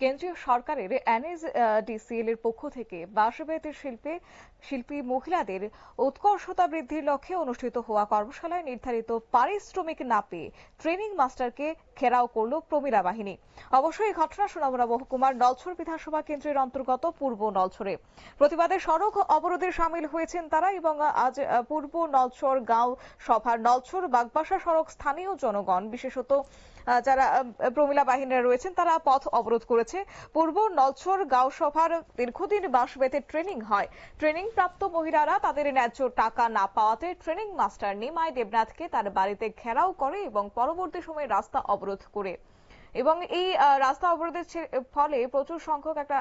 কেন্দ্রীয় সরকারের এনএসডিসিএল এর পক্ষ থেকে বাঁশবেতের শিল্পে, শিল্পী মহিলাদের উৎকর্ষতা বৃদ্ধির লক্ষ্যে অনুষ্ঠিত হওয়া কর্মশালায় নির্ধারিত পারিশ্রমিক না পেয়ে ট্রেনিং মাস্টারকে ঘেরাও করল প্রমীলা বাহিনী। অবশ্য এই ঘটনা সোনামুড়া মহকুমার নলছর বিধানসভা কেন্দ্রের অন্তর্গত পূর্ব নলছরে। প্রতিবাদে সড়ক অবরোধে সামিল হয়েছেন তারা এবং আজ পূর্ব নলছর গাঁও সভার নলছর বাগবাসা সড়ক স্থানীয় জনগণ, বিশেষত যারা প্রমীলা বাহিনীরা রয়েছেন, তারা পথ অবরোধ করেছে। পূর্ব নলছর গাঁও সভার দীর্ঘদিন বাঁশবেতে ট্রেনিং হয়। ট্রেনিং প্রাপ্ত মহিলারা তাদের ন্যায্য টাকা না পাওয়াতে ট্রেনিং মাস্টার নিমাই দেবনাথকে তার বাড়িতে ঘেরাও করে এবং পরবর্তী সময়ে রাস্তা অবরোধ করে। এবং এই রাস্তা অবরোধের ফলে প্রচুর সংখ্যক একটা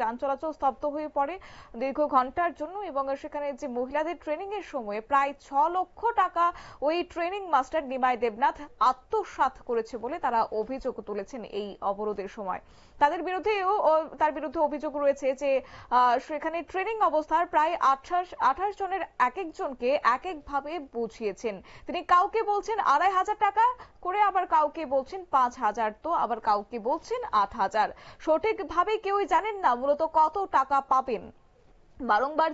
যান চলাচল স্তব্ধ হয়ে পড়ে দীর্ঘ ঘণ্টার জন্য এবং সেখানে যে মহিলাদের ট্রেনিং এর সময় প্রায় ছ লক্ষ টাকা ওই ট্রেনিং মাস্টার নিমাই দেবনাথ আত্মসাৎ করেছে বলে তারা অভিযোগ তুলেছেন এই অবরোধের সময়। তাদের বিরুদ্ধেও তার বিরুদ্ধে অভিযোগ রয়েছে যে সেখানে ট্রেনিং অবস্থার প্রায় আঠাশ আঠাশ জনের এক একজনকে এক একভাবে বুঝিয়েছেন। তিনি কাউকে বলছেন, আড়াই হাজার টাকা করে আবার কাউকে বলছেন পাঁচ হাজার, তো আবার কাউকে বলছেন আট হাজার। সঠিকভাবে কেউই জানেন না, মূলত কত টাকা পাবেন। বারংবার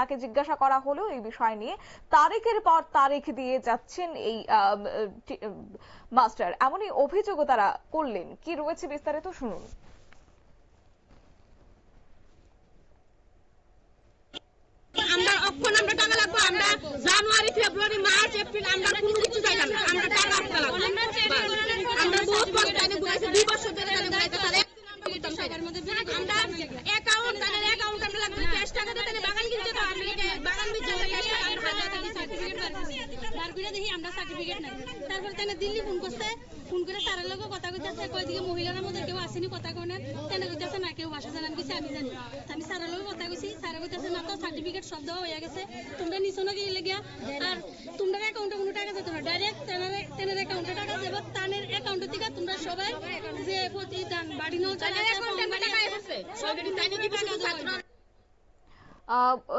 তাকে জিজ্ঞাসা করা হলেও এই বিষয় নিয়ে তারিখের পর তারিখ দিয়ে যাচ্ছেন এই মাস্টার। এমনই অভিযোগও তারা করলেন। কি রয়েছে বিস্তারিত শুনুন। আমরা অক্ষণ আমরা টাকা লাগবো, আমরা জানুয়ারি, ফেব্রুয়ারি, মার্চ, এপ্রিল, আমরা কোনো কিছু চাই না আমরা টাকা রাখতে লাগবো বাস। আমরা বহুত বছর টাইনে ঘুরাইছি দুই বছর ধরে টাইনে ঘুরাইতে তাহলে আমরা অ্যাকাউন্ট তাদের অ্যাকাউন্ট আমরা লাগবে ক্যাশ টাকা দিয়ে তাহলে বাগান কিনতে তো আমি বাগান বিজে ক্যাশ টাকা আমরা হাজার টাকা সার্টিফিকেট বার করছি বার করে দেখি আমরা সার্টিফিকেট নাই। তারপরে তানে দিল্লি ফোন করছে ফোন করে স্যারের লোক কথা কইতেছে কই দিকে মহিলার মধ্যে কেউ আসেনি কথা কোনে তেনে কইতেছে না কেউ ভাষা জানান কিছু আমি জানি। আমি স্যারের লোক কথা কইছি স্যারে কইতেছে না তো সার্টিফিকেট সব দেওয়া হয়ে গেছে তোমরা নিছো না গিয়ে লেগিয়া? আর তোমরা অ্যাকাউন্টে কোনো টাকা যেত না ডাইরেক্ট তেনার তেনার অ্যাকাউন্টে টাকা যাবে তানের অ্যাকাউন্টে থেকে তোমরা সবাই যে প্রতিদান বাড়ি নাও চলে টাকা সব তাইনে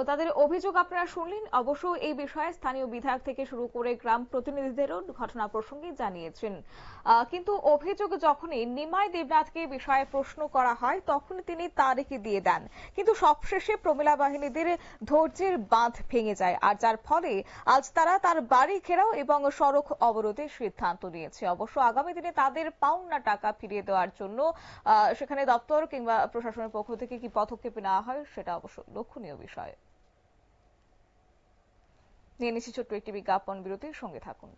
তাদের অভিযোগ আপনারা শুনলেন। অবশ্য এই বিষয়ে স্থানীয় বিধায়ক থেকে শুরু করে গ্রাম প্রতিনিধিদেরও ঘটনা প্রসঙ্গে জানিয়েছেন। কিন্তু অভিযোগ যখনই নিমাই দেবনাথকে বিষয়ে প্রশ্ন করা হয় তখন তিনি তারিখ দিয়ে দেন। কিন্তু সবশেষে প্রমিলা বাহিনীদের ধৈর্যের বাঁধ ভেঙে যায় আর যার ফলে আজ তারা তার বাড়ি ঘেরাও এবং সড়ক অবরোধের সিদ্ধান্ত নিয়েছে। অবশ্য আগামী দিনে তাদের পাওনা টাকা ফিরিয়ে দেওয়ার জন্য সেখানে দপ্তর কিংবা প্রশাসনের পক্ষ থেকে কি পদক্ষেপ নেওয়া হয়, সেটা অবশ্য লক্ষণীয় বিষয়। নিয়ে নিচ্ছি ছোট্ট একটি বিজ্ঞাপন বিরতির সঙ্গে থাকুন।